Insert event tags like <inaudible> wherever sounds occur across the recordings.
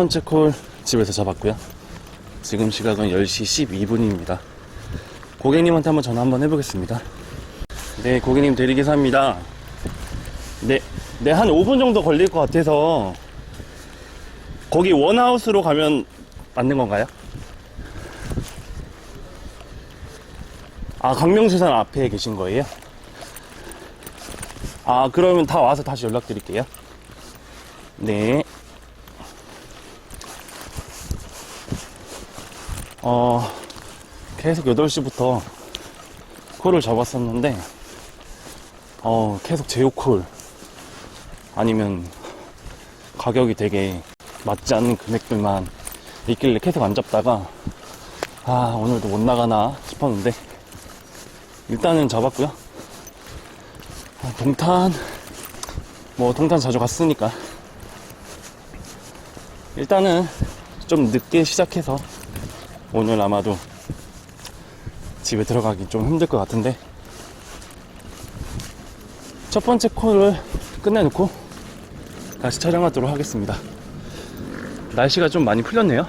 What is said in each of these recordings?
첫 번째 콜 집에서 잡았고요. 지금 시각은 10시 12분입니다. 고객님한테 한번 전화 한번 해보겠습니다. 네, 고객님 대리기사입니다. 네, 네, 한 5분 정도 걸릴 것 같아서 거기 원하우스로 가면 맞는 건가요? 아, 강명수산 앞에 계신 거예요? 아, 그러면 다 와서 다시 연락드릴게요. 네. 어, 계속 8시부터 콜을 잡았었는데, 어, 계속 제휴콜, 아니면 가격이 되게 맞지 않는 금액들만 있길래 계속 안 잡다가, 아, 오늘도 못 나가나 싶었는데, 일단은 잡았고요. 아, 동탄, 뭐, 동탄 자주 갔으니까. 일단은 좀 늦게 시작해서 오늘 아마도 집에 들어가기 좀 힘들 것 같은데 첫 번째 콜을 끝내놓고 다시 촬영하도록 하겠습니다. 날씨가 좀 많이 풀렸네요.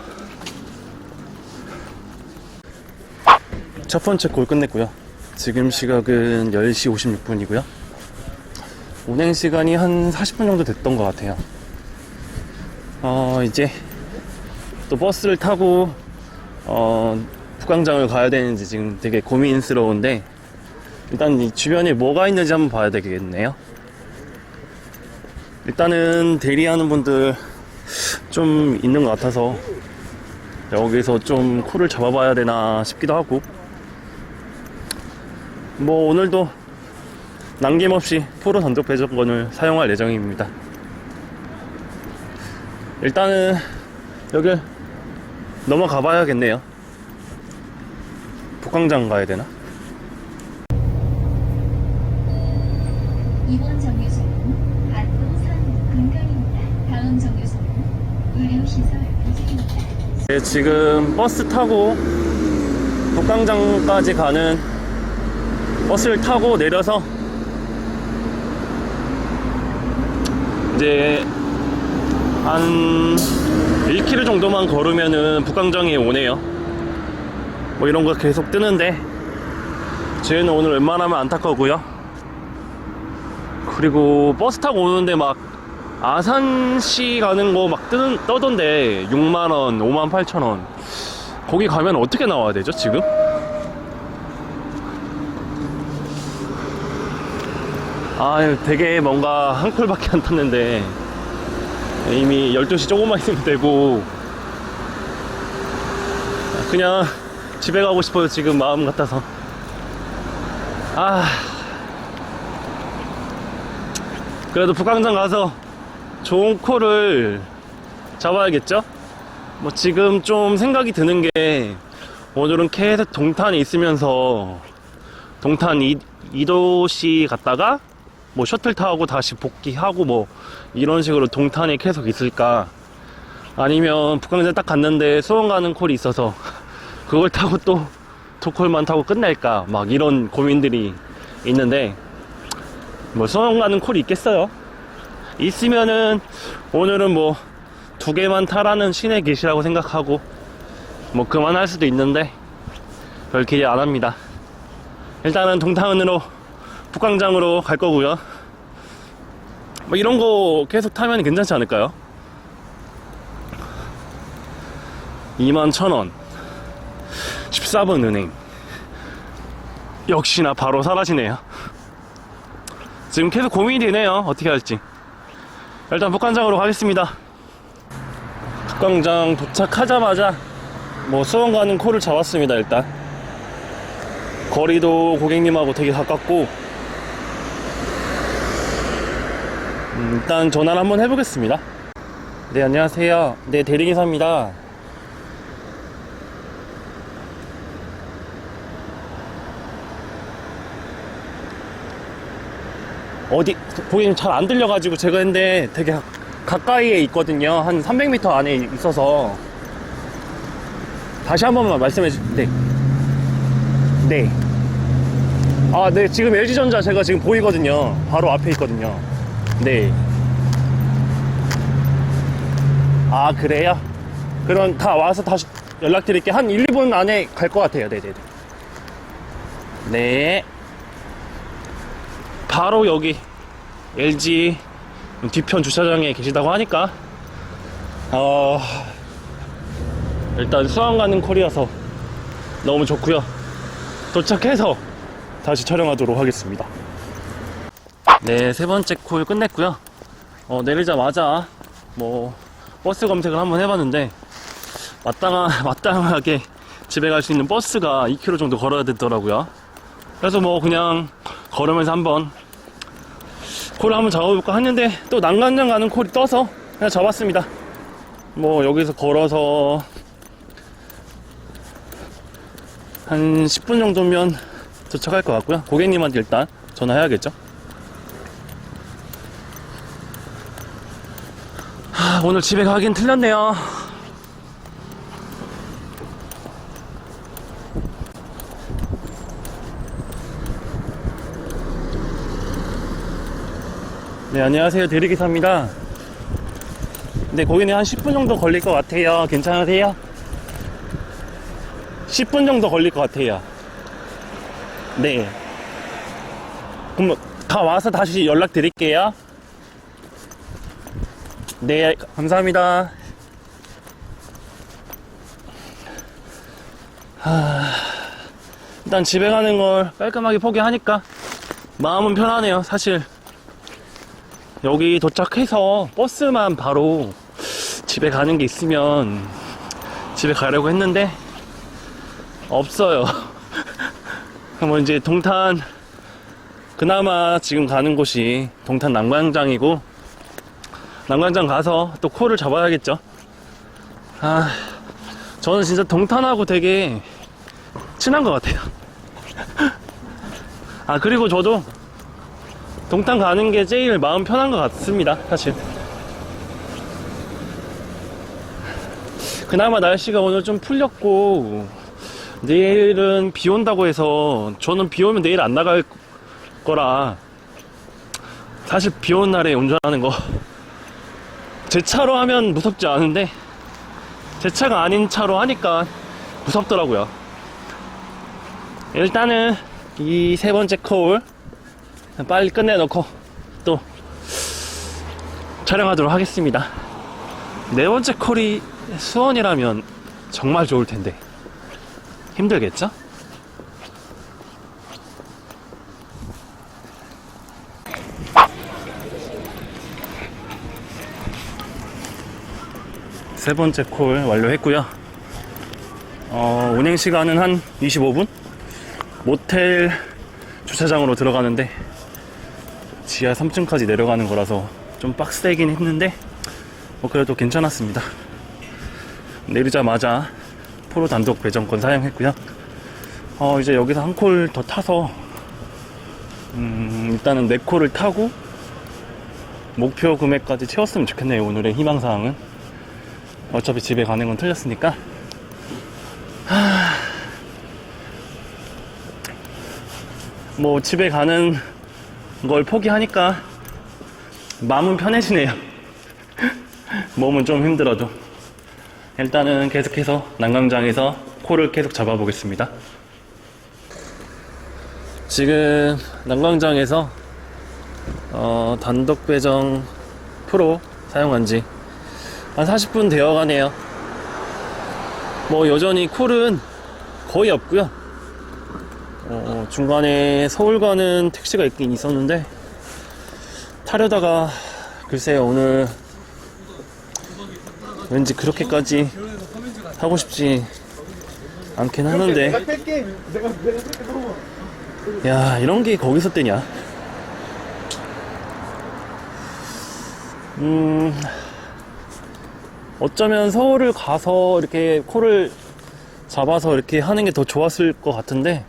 첫 번째 콜 끝냈고요. 지금 시각은 10시 56분이고요. 운행 시간이 한 40분 정도 됐던 것 같아요. 어, 이제 또 버스를 타고 어, 북광장을 가야 되는지 지금 되게 고민스러운데 일단 이 주변에 뭐가 있는지 한번 봐야 되겠네요. 일단은 대리하는 분들 좀 있는 것 같아서 여기서 좀 콜을 잡아봐야 되나 싶기도 하고 뭐 오늘도 남김없이 프로 단독 배정권을 사용할 예정입니다. 일단은 여길 넘어가 봐야겠네요. 북광장 가야 되나? 이번 정류소는 안동산 금강입니다. 다음 정류소는 의료시설 부지입니다. 네, 지금 버스 타고 북광장까지 가는 버스를 타고 내려서 이제 한 1km 정도만 걸으면은 북광장에 오네요. 뭐 이런 거 계속 뜨는데 저희는 오늘 웬만하면 안 탈 거고요. 그리고 버스 타고 오는데 막 아산시 가는 거 막 뜨는 떠던데 6만 원, 5만 8천 원. 거기 가면 어떻게 나와야 되죠, 지금? 아, 되게 뭔가 한 콜밖에 안 탔는데 이미 12시 조금만 있으면 되고 그냥 집에 가고 싶어요, 지금 마음 같아서. 아. 그래도 북광장 가서 좋은 콜을 잡아야겠죠? 뭐 지금 좀 생각이 드는 게 오늘은 계속 동탄에 있으면서 동탄 이, 이도시 갔다가 뭐 셔틀 타고 다시 복귀하고 뭐 이런 식으로 동탄에 계속 있을까? 아니면 북광장 딱 갔는데 수원 가는 콜이 있어서 그걸 타고 또 도콜만 타고 끝낼까? 막 이런 고민들이 있는데 뭐 수원 가는 콜이 있겠어요? 있으면은 오늘은 뭐 두 개만 타라는 신의 계시라고 생각하고 뭐 그만할 수도 있는데 별 기대 안 합니다. 일단은 동탄으로 북광장으로 갈 거고요. 뭐 이런 거 계속 타면 괜찮지 않을까요? 2만 천 원. 14번 은행. 역시나 바로 사라지네요. 지금 계속 고민이 되네요. 어떻게 할지. 일단 북광장으로 가겠습니다. 북광장 도착하자마자 뭐 수원 가는 콜을 잡았습니다. 일단 거리도 고객님하고 되게 가깝고 음, 일단 전화를 한번 해보겠습니다. 네 안녕하세요. 네 대리기사입니다. 어디 고객님 잘 안 들려가지고 제가 했는데 되게 가- 가까이에 있거든요 한 300m 안에 있어서 다시 한 번만 말씀해 주세요 네. 네. 아, 네. 지금 LG전자 제가 지금 보이거든요. 바로 앞에 있거든요. 네. 아 그래요? 그럼 다 와서 다시 연락드릴게요. 한 1, 2분 안에 갈 것 같아요. 네네네. 네. 바로 여기 LG 뒤편 주차장에 계시다고 하니까 어 일단 수원 가는 콜이어서 너무 좋고요. 도착해서 다시 촬영하도록 하겠습니다 네 세 번째 콜 끝냈고요. 어, 내리자마자 뭐 버스 검색을 한번 해봤는데 마땅하, <laughs> 마땅하게 집에 갈 수 있는 버스가 2km 정도 걸어야 되더라고요. 그래서 뭐 그냥 걸으면서 한번 콜을 한번 잡아볼까 했는데 또 난간장 가는 콜이 떠서 그냥 잡았습니다. 뭐 여기서 걸어서 한 10분 정도면 도착할 것 같고요. 고객님한테 일단 전화해야겠죠 오늘 집에 가긴 틀렸네요. 네 안녕하세요. 대리기사입니다. 네 고객님 한 10분 정도 걸릴 것 같아요. 괜찮으세요? 10분 정도 걸릴 것 같아요. 네. 그럼 다 와서 다시 연락 드릴게요 네 감사합니다 하... 일단 집에 가는 걸 깔끔하게 포기하니까 마음은 편하네요 사실 여기 도착해서 버스만 바로 집에 가는 게 있으면 집에 가려고 했는데 없어요. <laughs> 뭐 이제 동탄 그나마 지금 가는 곳이 동탄 남광장이고 남광장 가서 또 코를 잡아야겠죠. 아 저는 진짜 동탄하고 되게 친한 것 같아요. <laughs> 아 그리고 저도 동탄 가는 게 제일 마음 편한 것 같습니다, 사실. 그나마 날씨가 오늘 좀 풀렸고, 내일은 비 온다고 해서, 저는 비 오면 내일 안 나갈 거라, 사실 비 오는 날에 운전하는 거, 제 차로 하면 무섭지 않은데, 제 차가 아닌 차로 하니까 무섭더라고요. 일단은, 이 세 번째 콜, 빨리 끝내놓고 또 촬영하도록 하겠습니다. 네 번째 콜이 수원이라면 정말 좋을 텐데 힘들겠죠? 세 번째 콜 완료했고요. 어, 운행 시간은 한 25분? 모텔 주차장으로 들어가는데 지하 3층까지 내려가는 거라서 좀 빡세긴 했는데 뭐 그래도 괜찮았습니다. 내리자마자 프로 단독 배정권 사용했고요. 어 이제 여기서 한 콜 더 타서 음 일단은 네 콜을 타고 목표 금액까지 채웠으면 좋겠네요. 오늘의 희망사항은 어차피 집에 가는 건 틀렸으니까 뭐 집에 가는 걸 포기하니까 마음은 편해지네요. <laughs> 몸은 좀 힘들어도 일단은 계속해서 난강장에서 코를 계속 잡아보겠습니다. 지금 난강장에서 어, 단독 배정 프로 사용한 지 한 40분 되어 가네요. 뭐 여전히 콜은 거의 없고요. 어, 중간에 서울 가는 택시가 있긴 있었는데 타려다가 글쎄요 오늘 왠지 그렇게까지 하고 싶지 않긴 하는데 야 이런 게 거기서 뜨냐 음 어쩌면 서울을 가서 이렇게 코를 잡아서 이렇게 하는 게 더 좋았을 것 같은데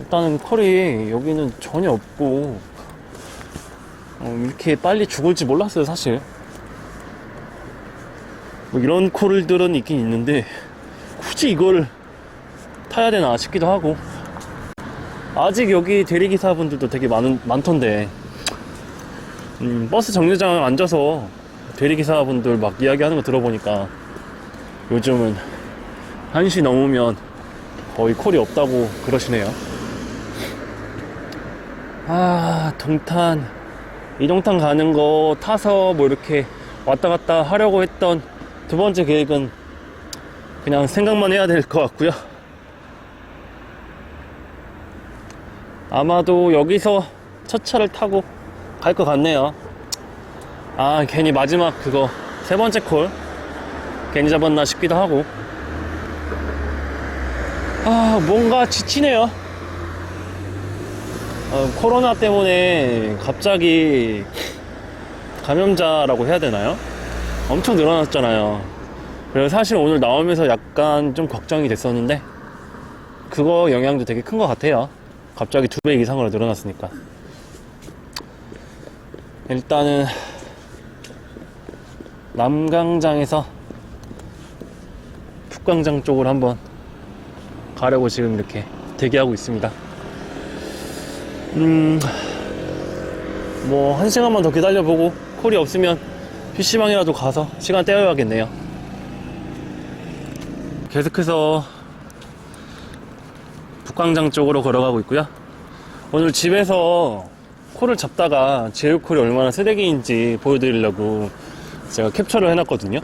일단은 컬이 여기는 전혀 없고 어, 이렇게 빨리 죽을지 몰랐어요 사실. 뭐 이런 콜들은 있긴 있는데 굳이 이걸 타야 되나 싶기도 하고. 아직 여기 대리기사분들도 되게 많은, 많던데. 음, 버스 정류장에 앉아서 대리기사분들 막 이야기하는 거 들어보니까 요즘은 1시 넘으면 거의 콜이 없다고 그러시네요. 아, 동탄, 이동탄 가는 거 타서 뭐 이렇게 왔다 갔다 하려고 했던 두 번째 계획은 그냥 생각만 해야 될 것 같고요. 아마도 여기서 첫 차를 타고 갈 것 같네요. 아, 괜히 마지막 그거 세 번째 콜 괜히 잡았나 싶기도 하고. 아, 뭔가 지치네요. 어, 코로나 때문에 갑자기 감염자라고 해야 되나요? 엄청 늘어났잖아요. 그래서 사실 오늘 나오면서 약간 좀 걱정이 됐었는데, 그거 영향도 되게 큰 것 같아요. 갑자기 두 배 이상으로 늘어났으니까. 일단은, 남강장에서 북강장 쪽으로 한번 가려고 지금 이렇게 대기하고 있습니다. 음, 뭐, 한 시간만 더 기다려보고, 콜이 없으면 PC방이라도 가서 시간 때워야겠네요. 계속해서 북광장 쪽으로 걸어가고 있고요. 오늘 집에서 콜을 잡다가 제휴콜이 얼마나 쓰레기인지 보여드리려고 제가 캡처를 해놨거든요.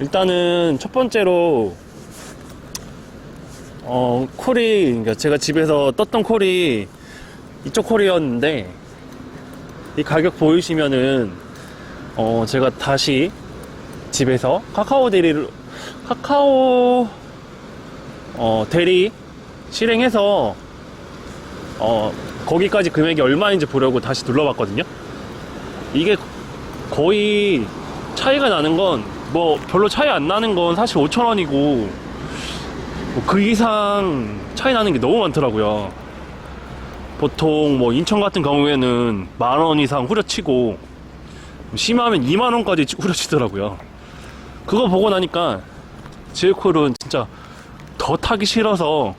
일단은 첫 번째로 어, 콜이, 그러니까 제가 집에서 떴던 콜이 이쪽 콜이었는데, 이 가격 보이시면은, 어, 제가 다시 집에서 카카오 대리를, 카카오, 어, 대리 실행해서, 어, 거기까지 금액이 얼마인지 보려고 다시 둘러봤거든요. 이게 거의 차이가 나는 건, 뭐, 별로 차이 안 나는 건 사실 5,000원이고, 뭐 그 이상 차이 나는 게 너무 많더라고요. 보통 뭐 인천 같은 경우에는 만 원 이상 후려치고 심하면 2만 원까지 후려치더라고요. 그거 보고 나니까 제이콜은 진짜 더 타기 싫어서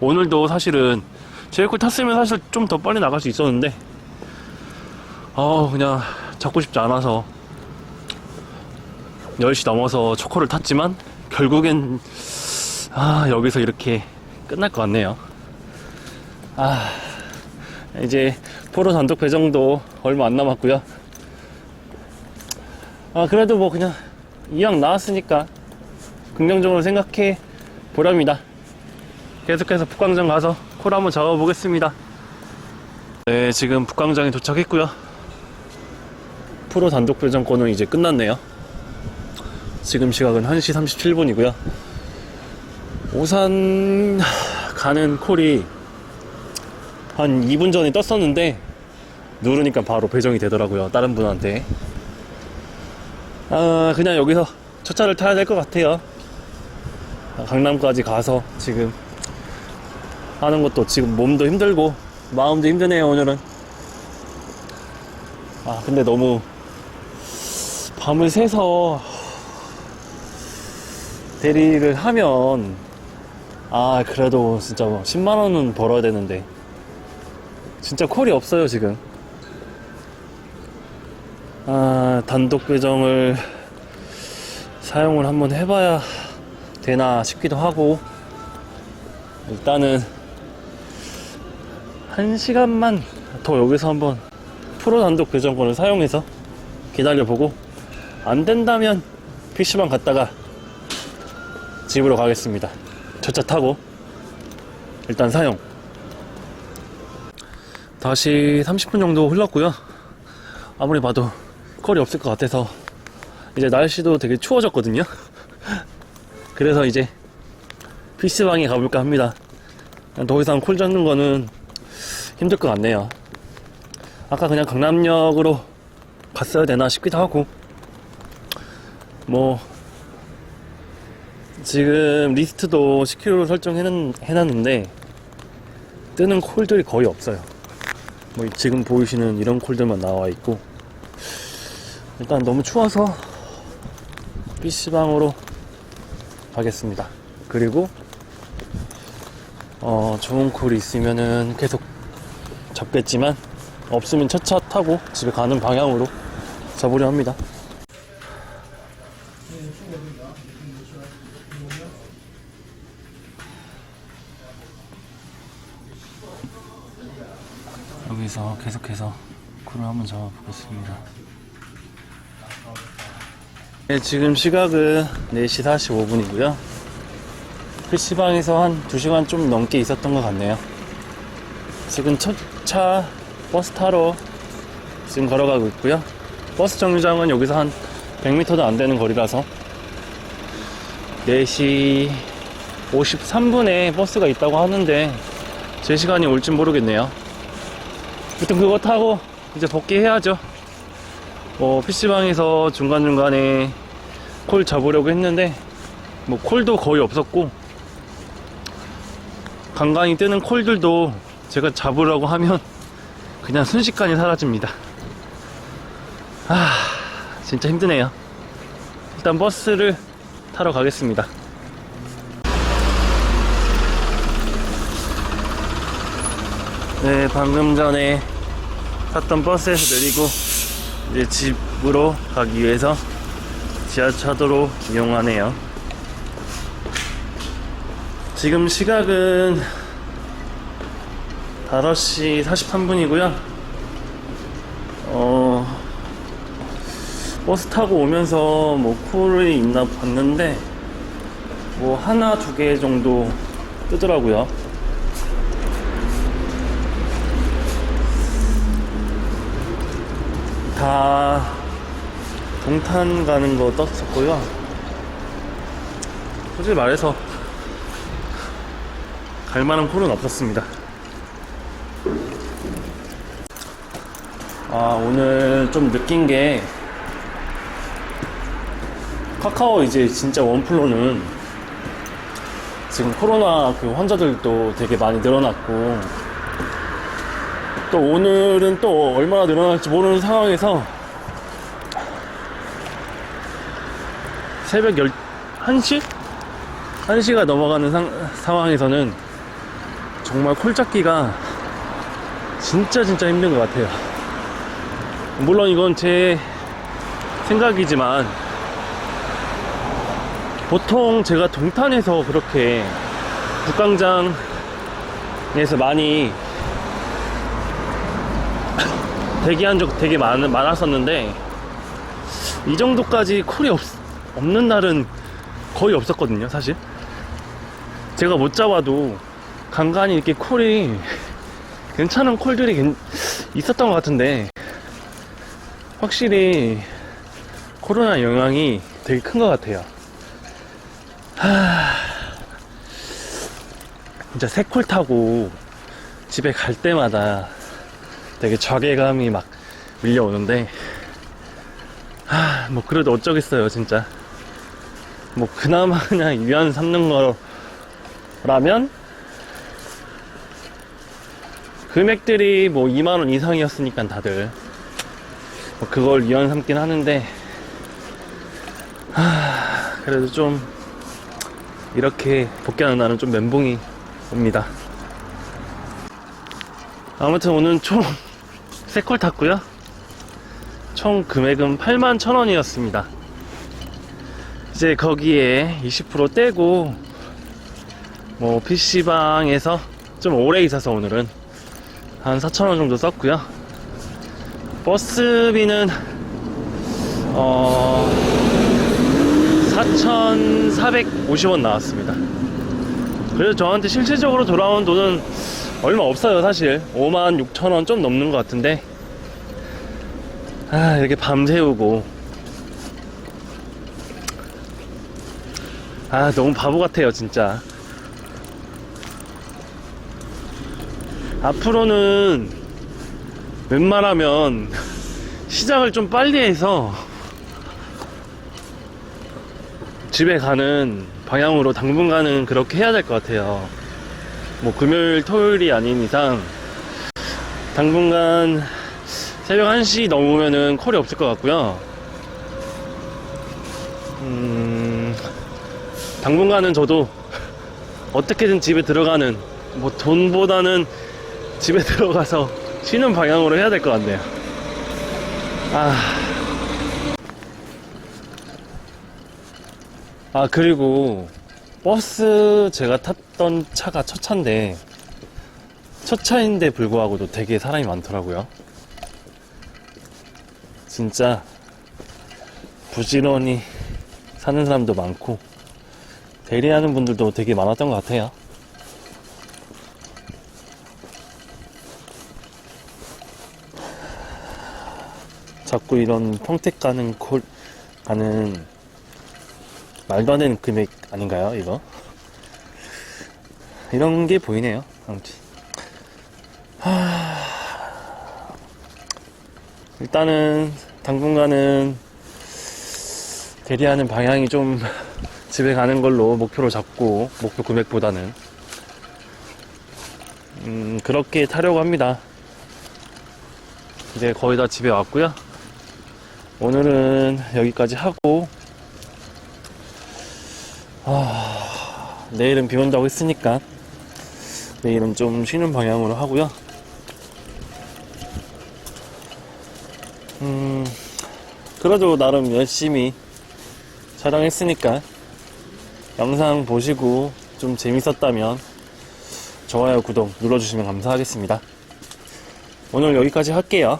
오늘도 사실은 제이콜 탔으면 사실 좀 더 빨리 나갈 수 있었는데 아 그냥 잡고 싶지 않아서 10시 넘어서 초코를 탔지만 결국엔 아, 여기서 이렇게 끝날 것 같네요. 아, 이제 프로 단독 배정도 얼마 안 남았고요. 아, 그래도 뭐 그냥 이왕 나왔으니까 긍정적으로 생각해 보랍니다. 계속해서 북광장 가서 콜 한번 잡아보겠습니다. 네, 지금 북광장에 도착했고요. 프로 단독 배정권은 이제 끝났네요. 지금 시각은 1시 37분이고요. 오산 가는 콜이 한 2분 전에 떴었는데 누르니까 바로 배정이 되더라고요 다른 분한테 아 그냥 여기서 첫 차를 타야 될 것 같아요 강남까지 가서 지금 하는 것도 지금 몸도 힘들고 마음도 힘드네요 오늘은 아 근데 너무 밤을 새서 대리를 하면 아 그래도 진짜 뭐 10만 원은 벌어야 되는데. 진짜 콜이 없어요 지금. 아 단독 배정을 사용을 한번 해봐야 되나 싶기도 하고. 일단은 한 시간만 더 여기서 한번 프로 단독 배정권을 사용해서 기다려보고 안 된다면 PC방 갔다가 집으로 가겠습니다. 저 차 타고 일단 사용. 다시 30분 정도 흘렀고요. 아무리 봐도 컬이 없을 것 같아서 이제 날씨도 되게 추워졌거든요. <laughs> 그래서 이제 PC방에 가볼까 합니다. 더 이상 콜 잡는 거는 힘들 것 같네요. 아까 그냥 강남역으로 갔어야 되나 싶기도 하고 뭐 지금 리스트도 10kg로 설정해놨는데 뜨는 콜들이 거의 없어요. 뭐 지금 보이시는 이런 콜들만 나와 있고 일단 너무 추워서 PC방으로 가겠습니다. 그리고 어 좋은 콜이 있으면은 계속 잡겠지만 없으면 첫차 타고 집에 가는 방향으로 잡으려 합니다. 여기서 계속해서 쿨을 한번 잡아 보겠습니다. 네, 지금 시각은 4시 45분이고요. PC방에서 한 2시간 좀 넘게 있었던 것 같네요. 지금 첫 차 버스 타러 지금 걸어가고 있고요. 버스 정류장은 여기서 한 100m도 안 되는 거리라서 4시 53분에 버스가 있다고 하는데 제 시간이 올진 모르겠네요. 아무튼 그거 타고 이제 복귀해야죠. 뭐 PC방에서 중간중간에 콜 잡으려고 했는데 뭐 콜도 거의 없었고 간간히 뜨는 콜들도 제가 잡으려고 하면 그냥 순식간에 사라집니다. 아, 진짜 힘드네요. 일단 버스를 타러 가겠습니다. 네, 방금 전에 탔던 버스에서 내리고 이제 집으로 가기 위해서 지하차도로 이용하네요. 지금 시각은 5시 43분이고요. 어, 버스 타고 오면서 뭐 콜이 있나 봤는데, 뭐 하나, 두 개 정도 뜨더라고요. 다 동탄 가는 거 떴었고요. 솔직히 말해서 갈 만한 콜은 없었습니다. 아, 오늘 좀 느낀 게 카카오 이제 진짜 원플로는 지금 코로나 그 환자들도 되게 많이 늘어났고 또 오늘은 또 얼마나 늘어날지 모르는 상황에서 새벽 1시? 1시가 넘어가는 상, 상황에서는 정말 콜 잡기가 진짜 진짜 힘든 것 같아요. 물론 이건 제 생각이지만 보통 제가 동탄에서 그렇게 북광장에서 많이 대기한 적 되게 많, 많았었는데 이 정도까지 콜이 없, 없는 날은 거의 없었거든요 사실. 제가 못 잡아도 간간히 이렇게 콜이 <laughs> 괜찮은 콜들이 괜- 있었던 것 같은데 확실히 코로나 영향이 되게 큰 것 같아요. 하... 진짜 새콜 타고 집에 갈 때마다 되게 자괴감이 막 밀려오는데 하, 뭐 그래도 어쩌겠어요 진짜. 뭐 그나마 그냥 위안 삼는 거라면 금액들이 뭐 2만원 이상이었으니까 다들 뭐 그걸 위안 삼긴 하는데 하, 그래도 좀 이렇게 복귀하는 날은 좀 멘붕이 옵니다. 아무튼 오늘 총 3콜 탔고요. 총 금액은 8만 1000원이었습니다. 이제 거기에 20% 떼고 뭐 PC방에서 좀 오래 있어서 오늘은 한 4,000원 정도 썼고요. 버스비는 어 4,450원 나왔습니다. 그래서 저한테 실질적으로 돌아온 돈은 얼마 없어요 사실. 5만 6천원 좀 넘는 것 같은데. 아 이렇게 밤새우고. 아 너무 바보 같아요 진짜. 앞으로는 웬만하면 <laughs> 시작을 좀 빨리 해서 집에 가는 방향으로 당분간은 그렇게 해야 될 것 같아요 뭐 금요일, 토요일이 아닌 이상 당분간 새벽 1시 넘으면은 콜이 없을 것 같고요. 음, 당분간은 저도 어떻게든 집에 들어가는 뭐 돈보다는 집에 <laughs> 들어가서 쉬는 방향으로 해야 될 것 같네요. 아. 아, 그리고 버스 제가 탔던 차가 첫 차인데, 첫 차인데 불구하고도 되게 사람이 많더라고요. 진짜 부지런히 사는 사람도 많고, 대리하는 분들도 되게 많았던 것 같아요. 자꾸 이런 평택 가는 콜, 가는 말도 안 되는 금액 아닌가요, 이거? 이런 게 보이네요, 아무튼. 하... 일단은, 당분간은, 대리하는 방향이 좀 <laughs> 집에 가는 걸로 목표로 잡고, 목표 금액보다는. 음, 그렇게 타려고 합니다. 이제 거의 다 집에 왔고요. 오늘은 여기까지 하고, 아, 내일은 비 온다고 했으니까 내일은 좀 쉬는 방향으로 하고요. 음, 그래도 나름 열심히 촬영했으니까 영상 보시고 좀 재밌었다면 좋아요, 구독 눌러주시면 감사하겠습니다. 오늘 여기까지 할게요.